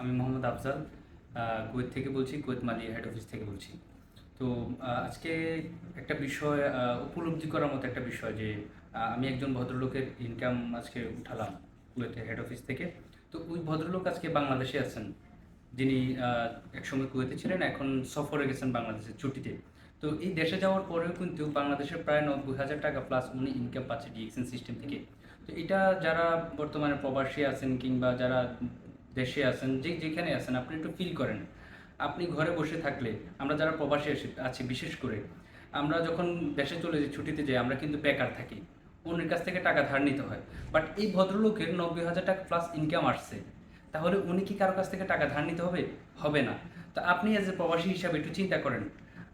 আমি মোহাম্মদ আফজাল কুয়েত থেকে বলছি, কুয়েত মালি হেড অফিস থেকে বলছি। তো আজকে একটা বিষয় উপলব্ধি করার মতো একটা বিষয় যে আমি একজন ভদ্রলোকের ইনকাম আজকে উঠালাম কুয়েতের হেড অফিস থেকে। তো ওই ভদ্রলোক আজকে বাংলাদেশে আছেন। যিনি একসময় কুয়েতে ছিলেন, এখন সফরে গেছেন বাংলাদেশের ছুটিতে। তো এই দেশে যাওয়ার পরেও কিন্তু বাংলাদেশের প্রায় নব্বই হাজার টাকা প্লাস উনি ইনকাম পাচ্ছে ডিএক্সএন সিস্টেম থেকে। তো এটা যারা বর্তমানে প্রবাসী আছেন কিংবা যারা দেশে আছেন, যে যেখানে আছেন, আপনি একটু ফিল করেন। আপনি ঘরে বসে থাকলে, আমরা যারা প্রবাসী আছি- বিশেষ করে, আমরা যখন দেশে চলে যাই, ছুটিতে যাই, আমরা কিন্তু বেকার থাকি। অন্যের কাছ থেকে টাকা ধার নিতে হয়। বাট এই ভদ্রলোকের নব্বই হাজার টাকা প্লাস ইনকাম আসছে। তাহলে উনি কি কারও কাছ থেকে টাকা ধার নিতে হবে? হবে না। তো আপনি এজ এ প্রবাসী হিসাবে একটু চিন্তা করেন।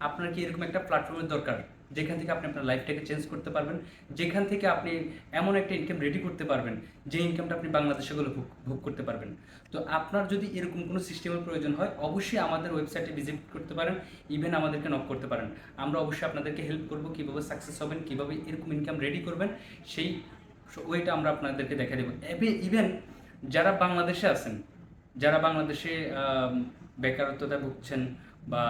আপনার কি এরকম একটা প্ল্যাটফর্মের দরকার? যেখান থেকে আপনি আপনার লাইফটাকে চেঞ্জ করতে পারবেন, যেখান থেকে আপনি এমন একটা ইনকাম রেডি করতে পারবেন, যে ইনকামটা আপনি বাংলাদেশে গেলে ভোগ করতে পারবেন। তো আপনার যদি এরকম কোনো সিস্টেমের প্রয়োজন হয়, অবশ্যই আমাদের ওয়েবসাইটে ভিজিট করতে পারেন ইভেন আমাদেরকে নক করতে পারেন। আমরা অবশ্যই আপনাদেরকে হেল্প করব, কীভাবে সাকসেস হবেন, কীভাবে এরকম ইনকাম রেডি করবেন, সেই ওয়েটা আমরা আপনাদেরকে দেখা দেবো। ইভেন যারা বাংলাদেশে আছেন, যারা বাংলাদেশে বেকারত্বতা ভুগছেন বা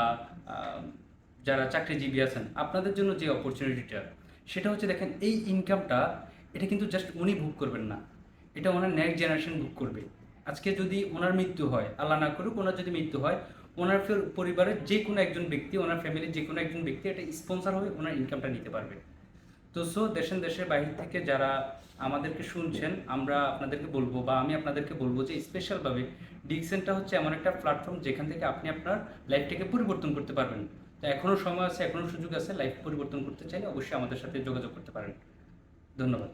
যারা চাকরিজীবী আছেন, আপনাদের জন্য যে অপরচুনিটিটা সেটা হচ্ছে দেখেন, এই ইনকামটা এটা কিন্তু জাস্ট উনি ভোগ করবেন না। এটা ওনার নেক্সট জেনারেশন ভোগ করবে। আজকে যদি ওনার মৃত্যু হয়, আল্লাহ না করুক, ওনার যদি মৃত্যু হয়, ওনার পরিবারের যে কোনো একজন ব্যক্তি, ওনার ফ্যামিলির যে কোনো একজন ব্যক্তি এটা স্পন্সর হয়ে ওনার ইনকামটা নিতে পারবে। তো সো দেশের দেশের বাইরে থেকে যারা আমাদেরকে শুনছেন, আমরা আপনাদেরকে বলব বা আমি আপনাদেরকে বলব যে স্পেশালভাবে ডিকসেনটা হচ্ছে এমন একটা প্ল্যাটফর্ম যেখান থেকে আপনি আপনার লাইফটাকে পরিবর্তন করতে পারবেন। তো এখনও সময় আছে এখনও সুযোগ আছে লাইফ পরিবর্তন করতে চাইলে অবশ্যই আমাদের সাথে যোগাযোগ করতে পারেন। ধন্যবাদ।